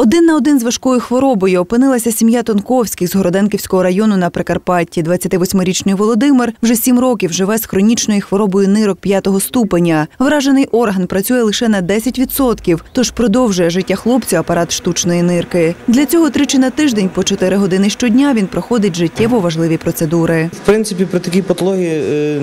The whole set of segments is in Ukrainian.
Один на один з важкою хворобою опинилася сім'я Тонковських з Городенківського району на Прикарпатті. 28-річний Володимир вже сім років живе з хронічною хворобою нирок п'ятого ступеня. Вражений орган працює лише на 10%, тож продовжує життя хлопцю апарат штучної нирки. Для цього тричі на тиждень по 4 години щодня він проходить життєво важливі процедури. В принципі, при такій патології, е,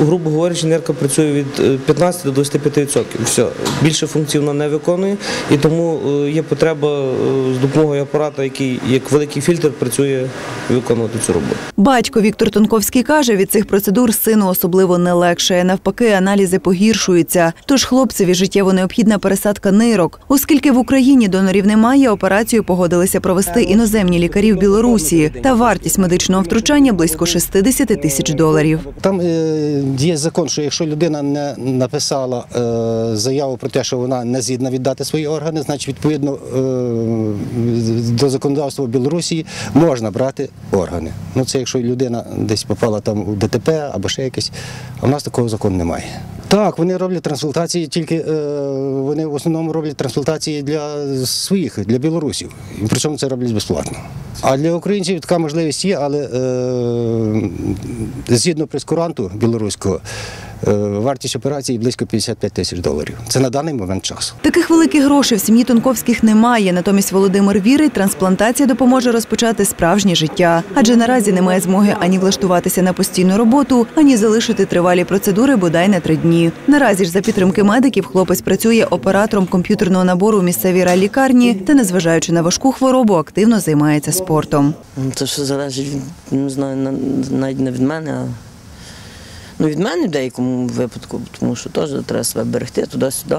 грубо говорячи, нирка працює від е, 15 до 25%. Все. Більше функцій вона не виконує, і тому е, є потреба е, з допомогою апарата, який як великий фільтр працює, виконувати цю роботу. Батько Віктор Тонковський каже, від цих процедур сину особливо не легше. Навпаки, аналізи погіршуються. Тож хлопцеві життєво необхідна пересадка нирок. Оскільки в Україні донорів немає, операцію погодилися провести іноземні лікарі в Білорусі. Та вартість медичного втручання близько 60 тисяч доларів. Там е, є закон, що якщо людина не написала е, заяву про те, що вона не згідна віддати свої органи, значить відповідно до законодавства Білорусі можна брати органи. Ну це якщо людина десь попала там у ДТП або ще якесь, а в нас такого закону немає. Так, вони роблять трансплантації, тільки е, вони в основному роблять трансплантації для своїх, для білорусів. І причому це роблять безплатно. А для українців така можливість є, але е, згідно прескуранту білоруського, е, вартість операції близько 55 тисяч доларів. Це на даний момент часу. Таких великих грошей в сім'ї Тонковських немає. Натомість Володимир вірить, трансплантація допоможе розпочати справжнє життя. Адже наразі немає змоги ані влаштуватися на постійну роботу, ані залишити тривалі процедури бодай на три дні. Наразі ж за підтримки медиків хлопець працює оператором комп'ютерного набору у місцевій райлікарні та, незважаючи на важку хворобу, активно займається спортом. Ну, Це все залежить не знаю, на- навіть не від мене, а ну, від мене в деякому випадку, тому що теж треба себе берегти туди-сюди.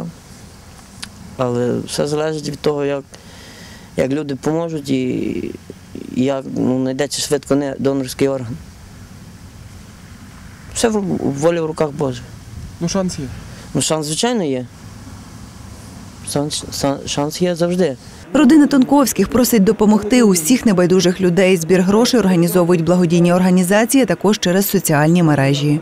Але все залежить від того, як, як люди поможуть і, як ну, знайдеться швидко не донорський орган. Все в, в волі в руках Божих. Ну, шанс є. Ну, шанс, звичайно, є. Шанс, шанс є завжди. Родина Тонковських просить допомогти усіх небайдужих людей. Збір грошей організовують благодійні організації а також через соціальні мережі.